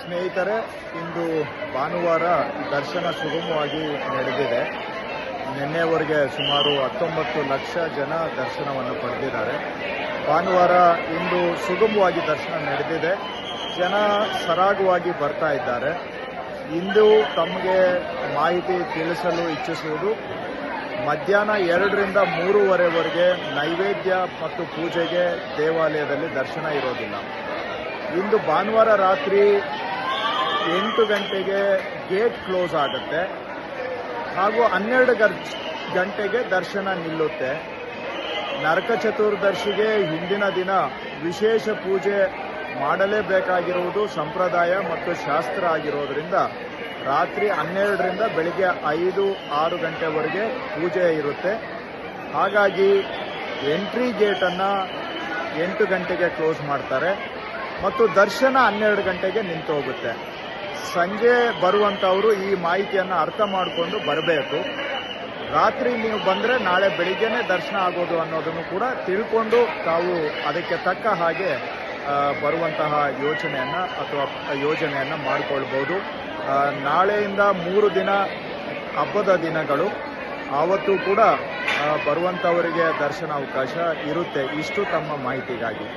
ಸ್ನೇಹಿತರೆ, ಇಂದು ಭಾನುವಾರ ದರ್ಶನ ಸುಗಮವಾಗಿ ನಡೆದಿದೆ. ನಿನ್ನೆವರೆಗೆ ಸುಮಾರು ಹತ್ತೊಂಬತ್ತು ಲಕ್ಷ ಜನ ದರ್ಶನವನ್ನು ಪಡೆದಿದ್ದಾರೆ. ಭಾನುವಾರ ಇಂದು ಸುಗಮವಾಗಿ ದರ್ಶನ ನಡೆದಿದೆ. ಜನ ಸರಾಗವಾಗಿ ಬರ್ತಾ ಇದ್ದಾರೆ. ಇಂದು ತಮಗೆ ಮಾಹಿತಿ ತಿಳಿಸಲು ಇಚ್ಛಿಸುವುದು, ಮಧ್ಯಾಹ್ನ ಎರಡರಿಂದ ಮೂರುವರೆವರೆಗೆ ನೈವೇದ್ಯ ಮತ್ತು ಪೂಜೆಗೆ ದೇವಾಲಯದಲ್ಲಿ ದರ್ಶನ ಇರೋದಿಲ್ಲ. ಇಂದು ಭಾನುವಾರ ರಾತ್ರಿ ಎಂಟು ಗಂಟೆಗೆ ಗೇಟ್ ಕ್ಲೋಸ್ ಆಗುತ್ತೆ. ಹಾಗೂ ಹನ್ನೆರಡು ಗಂಟೆಗೆ ದರ್ಶನ ನಿಲ್ಲುತ್ತೆ. ನರಕ ಚತುರ್ದಶಿಗೆ ಹಿಂದಿನ ದಿನ ವಿಶೇಷ ಪೂಜೆ ಮಾಡಲೇಬೇಕಾಗಿರುವುದು ಸಂಪ್ರದಾಯ ಮತ್ತು ಶಾಸ್ತ್ರ ಆಗಿರೋದ್ರಿಂದ ರಾತ್ರಿ ಹನ್ನೆರಡರಿಂದ ಬೆಳಿಗ್ಗೆ ಐದು, ಆರು ಗಂಟೆವರೆಗೆ ಪೂಜೆ ಇರುತ್ತೆ. ಹಾಗಾಗಿ ಎಂಟ್ರಿ ಗೇಟನ್ನು ಎಂಟು ಗಂಟೆಗೆ ಕ್ಲೋಸ್ ಮಾಡ್ತಾರೆ. ಮತ್ತು ದರ್ಶನ ಹನ್ನೆರಡು ಗಂಟೆಗೆ ನಿಂತು ಹೋಗುತ್ತೆ ಸಂಜೆ ಬರುವಂಥವರು ಈ ಮಾಹಿತಿಯನ್ನು ಅರ್ಥ ಮಾಡಿಕೊಂಡು ಬರಬೇಕು. ರಾತ್ರಿ ನೀವು ಬಂದರೆ ನಾಳೆ ಬೆಳಿಗ್ಗೆನೇ ದರ್ಶನ ಆಗೋದು ಅನ್ನೋದನ್ನು ಕೂಡ ತಿಳ್ಕೊಂಡು ತಾವು ಅದಕ್ಕೆ ತಕ್ಕ ಹಾಗೆ ಬರುವಂತಹ ಯೋಚನೆಯನ್ನು ಅಥವಾ ಯೋಜನೆಯನ್ನು ಮಾಡಿಕೊಳ್ಬೋದು. ನಾಳೆಯಿಂದ ಮೂರು ದಿನ ಹಬ್ಬದ ದಿನಗಳು. ಆವತ್ತು ಕೂಡ ಬರುವಂತವರಿಗೆ ದರ್ಶನ ಅವಕಾಶ ಇರುತ್ತೆ ಇಷ್ಟು ತಮ್ಮ ಮಾಹಿತಿಗಾಗಿ.